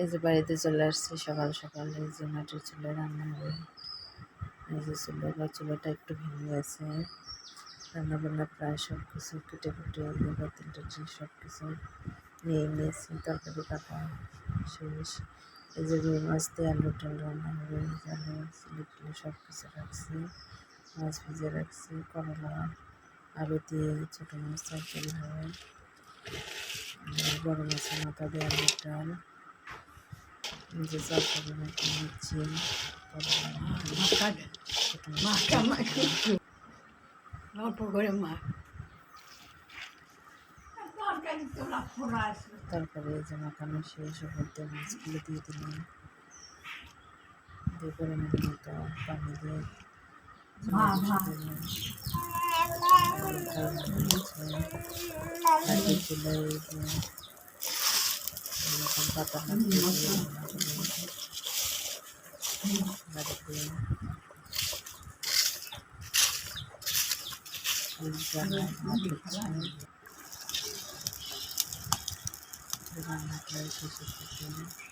এই যে বাড়িতে চলে আসছি, সকাল সকাল এই যে মাটির চুলে রান্না হবে এই যে চুলে বা চুলাটা একটু ভেঙে গেছে। রান্না বান্না প্রায় সব কিছু কেটে কুটে বাতিল, টাতিল সব কিছু নিয়ে নিয়েছি, তরকারি কাটা শেষ। এই যে রুই মাছ দিয়ে আলু টাল রান্না হবে আলু, চিলি টিলি সব কিছু রাখছি, মাছ ভিজে রাখছি, করলা, আলু দিয়ে ছোটো মাছ, তরকারি হবে। বড় মাছের মাথা দিয়ে আলুর ডাল। যে করলা, ছোটো মাছ মাখা মাখা অল্প করে মাখ তরকারি যে মাখানো শেষ দিয়ে মাছগুলো দিয়ে দিলাম। দিয়ে পরিমাণ মতো পানি দিয়ে ভা ang tatang ng video. Balik ko yun. Terima kasih.